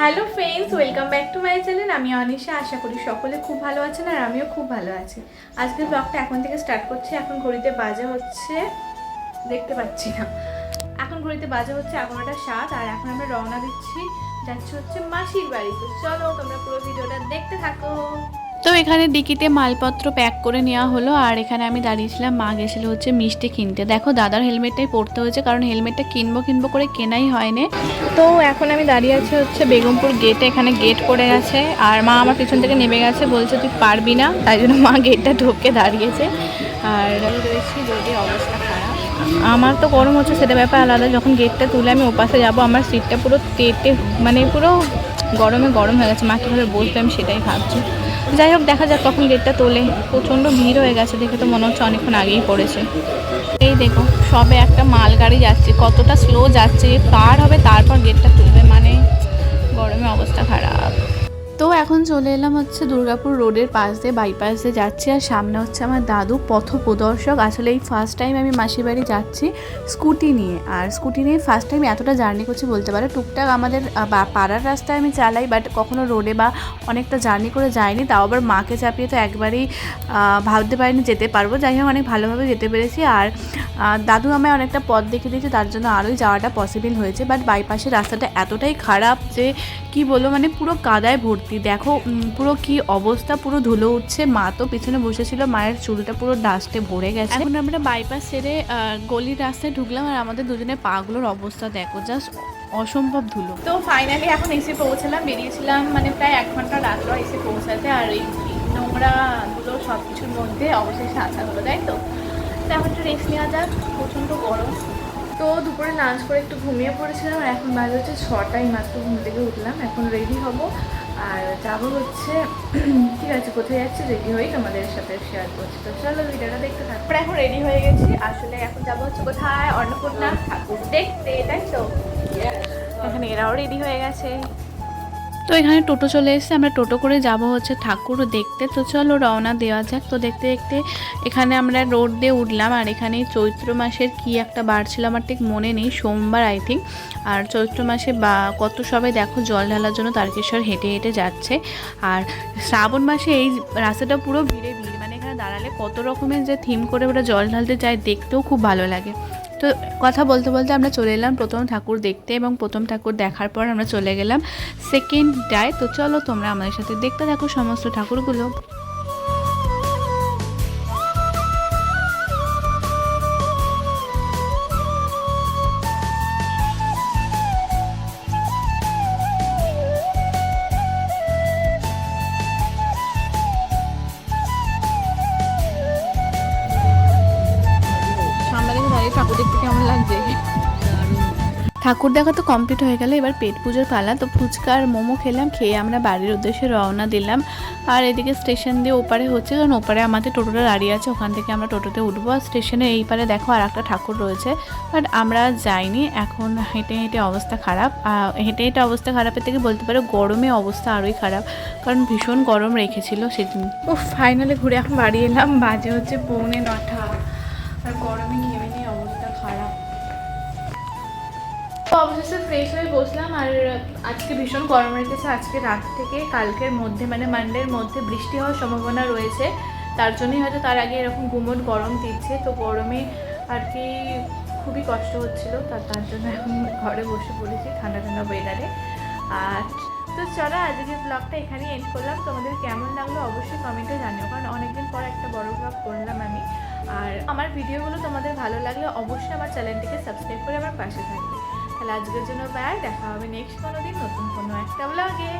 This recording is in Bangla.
Hello friends welcome back to my channel আমি অনিশা, আশা করি সকলে খুব ভালো আছেন আর আমিও খুব ভালো আছি। আজকের ব্লগটা এখন থেকে স্টার্ট করছি। এখন ঘড়িতে বাজে হচ্ছে, দেখতে পাচ্ছি না। এখন ঘড়িতে বাজে হচ্ছে এগারোটা সাত আর এখন আমরা রওনা দিচ্ছি, যাচ্ছি হচ্ছে মাসির বাড়িতে। চলো তোমরা পুরো ভিডিওটা দেখতে থাকো। তো এখানে ডিকিতে মালপত্র প্যাক করে নেওয়া হলো, আর এখানে আমি দাঁড়িয়েছিলাম, মা গেছিল হচ্ছে মিষ্টি কিনতে। দেখো, দাদার হেলমেটটাই পরতে হয়েছে, কারণ হেলমেটটা কিনবো কিনবো করে কেনাই হয়নি। তো এখন আমি দাঁড়িয়ে আছি হচ্ছে বেগমপুর গেটে এখানে গেট করে আছে, আর মা আমার পিছন থেকে নেমে গেছে, বলছে, তুই পারবি না? তাই জন্য মা গেটটা ঢোকে দাঁড়িয়েছে। আর রয়েছি রোডের অবস্থা আমার তো গরম হচ্ছে, সেটা ব্যাপার আলাদা। যখন গেটটা তুলে আমি ওপাশে যাব, আমার সিটটা পুরো তেতে মানে পুরো গরমে গরম হয়ে গেছে, মা কীভাবে বসবে আমি সেটাই ভাবছি। যাই হোক, দেখা যাক কখন গেটটা তোলে। প্রচণ্ড ভিড় হয়ে গেছে, দেখে তো মনে হচ্ছে অনেকক্ষণ আগেই পড়েছে। এই দেখো, সবে একটা মালগাড়ি যাচ্ছে, কতটা স্লো যাচ্ছে পার হবে তারপর গেটটা তুলবে মানে গরমে অবস্থা খারাপ। তো এখন চলে এলাম হচ্ছে দুর্গাপুর রোডের পাশ দিয়ে বাইপাস দিয়ে যাচ্ছি আর সামনে হচ্ছে আমার দাদু পথ প্রদর্শক। আসলে এই ফার্স্ট টাইম আমি মাসির বাড়ি যাচ্ছি স্কুটি নিয়ে আর স্কুটি নিয়ে ফার্স্ট টাইম এতটা জার্নি করছি বলতে পারো। টুকটাক আমাদের পাড়ার রাস্তায় আমি চালাই বাট কখনো রোডে বা অনেকটা জার্নি করে যাইনি। তাও আবার মাকে চাপিয়ে তো একবারেই ভাবতে পারিনি যেতে পারব। যাই হোক, অনেক ভালোভাবে যেতে পেরেছি আর দাদু আমায় অনেকটা পথ দেখে দিয়েছে। তার জন্য আরোই যাওয়াটা পসিবল হয়েছে বাট বাইপাসের রাস্তাটা এতটাই খারাপ যে কি বলব মানে পুরো কাদায় ভর্তি। দেখো পুরো কি অবস্থা পুরো ধুলো উঠছে। মা তো পিছনে বসেছিল মায়ের চুলটা পুরো ডাস্টে ভরে গেছে। এখন আমরা বাইপাস ছেড়ে গলির রাস্তায় ঢুকলাম আর আমাদের দুজনের পাগুলোর অবস্থা দেখো জাস্ট অসম্ভব ধুলো। তো ফাইনালি এখন এসে পৌঁছালাম বেরিয়েছিলাম মানে প্রায় এক ঘণ্টা রাত্র এসে পৌঁছাতে আর এই নোংরা গুলো সব কিছুর মধ্যে অবশেষে আসা হলো তাই তো? তো এখন একটু রেস্ট নেওয়া যাক প্রচণ্ড গরম। তো দুপুরে লাঞ্চ করে একটু ঘুমিয়ে পড়েছিলাম আর এখন বাজে হচ্ছে ছটাই মাত্র ঘুম থেকে উঠলাম। এখন রেডি হব। আর যাব হচ্ছে ঠিক আছে কোথায় যাচ্ছে? রেডি হয়ে তোমাদের সাথে শেয়ার করছি। তো চলো ভিডিওটা দেখতে থাকব আমরা এখন রেডি হয়ে গেছি। আসলে এখন যাব হচ্ছে কোথায়? অন্নপূর্ণা ঠাকুর দেখতে তাই তো? এখন এরাও রেডি হয়ে গেছে। তো এখানে টোটো চলে এসেছে, আমরা টোটো করে যাব হচ্ছে ঠাকুর দেখতে। তো চলো রওনা দেওয়া যাক। তো দেখতে দেখতে এখানে আমরা রোড দিয়ে উঠলাম, আর এখানে চৈত্র মাসের কি একটা বার ছিল আমার ঠিক মনে নেই, সোমবার আই থিঙ্ক। আর চৈত্র মাসে বা কত সবাই দেখো জল ঢালার জন্য তারকেশ্বর হেঁটে হেঁটে যাচ্ছে। আর শ্রাবণ মাসে এই রাস্তাটা পুরো ভিড়ে ভিড় মানে এখানে দাঁড়ালে কত রকমের যে থিম করে ওরা জল ঢালতে যায়, দেখতেও খুব ভালো লাগে। তো কথা বলতে বলতে আমরা চলে এলাম প্রথম ঠাকুর দেখতে এবং প্রথম ঠাকুর দেখার পর আমরা চলে গেলাম সেকেন্ড ডায় তো চলো তোমরা আমাদের সাথে দেখতে থাকো সমস্ত ঠাকুরগুলো। কেমন লাগছে? ঠাকুর দেখা তো কমপ্লিট হয়ে গেল এবার পেট পুজোর পালা। তো ফুচকা আর মোমো খেলাম খেয়ে আমরা বাড়ির উদ্দেশ্যে রওনা দিলাম। আর এদিকে স্টেশন দিয়ে ওপারে হচ্ছে কারণ ওপারে আমাদের টোটোটা দাঁড়িয়ে আছে ওখান থেকে আমরা টোটোতে উঠবো। আর স্টেশনে এই পারে দেখো আর একটা ঠাকুর রয়েছে বাট আমরা যাইনি। এখন হেঁটে হেঁটে অবস্থা খারাপ। হেঁটে হেঁটে অবস্থা খারাপের থেকে বলতে পারো গরমে অবস্থা আরোই খারাপ। কারণ ভীষণ গরম রেখেছিল সেদিন। ও ফাইনালি ঘুরে এখন বাড়ি এলাম। বাজে হচ্ছে পৌনে নটা। আর গরমে ঘেমে নিয়ে অবস্থা খারাপ। অবশেষে ফ্রেশ হয়ে বসলাম আর আজকে ভীষণ গরম রেখেছে আজকে রাত থেকে কালকের মধ্যে মানে মানডের মধ্যে বৃষ্টি হওয়ার সম্ভাবনা রয়েছে। তার জন্যই হয়তো তার আগে এরকম গুমট গরম দিচ্ছে। তো গরমে আর কি খুবই কষ্ট হচ্ছিল। তার তার জন্য এখন ঘরে বসে পড়েছি ঠান্ডা ঠান্ডা ওয়েদারে আর তো চলো আজকে ব্লগটা এখানে এন্ড করলাম। তোমাদের কেমন লাগল অবশ্যই কমেন্টে জানিও, কারণ অনেকদিন পর একটা বড় ব্লগ করলাম আমি। আর আমার ভিডিওগুলো তোমাদের ভালো লাগলে অবশ্যই আমার চ্যানেলটিকে সাবস্ক্রাইব করে আমার পাশে থাকবে। তাহলে আজকের জন্য বাই দেখা হবে নেক্সট কোনো দিন নতুন কোনো একটা ব্লগে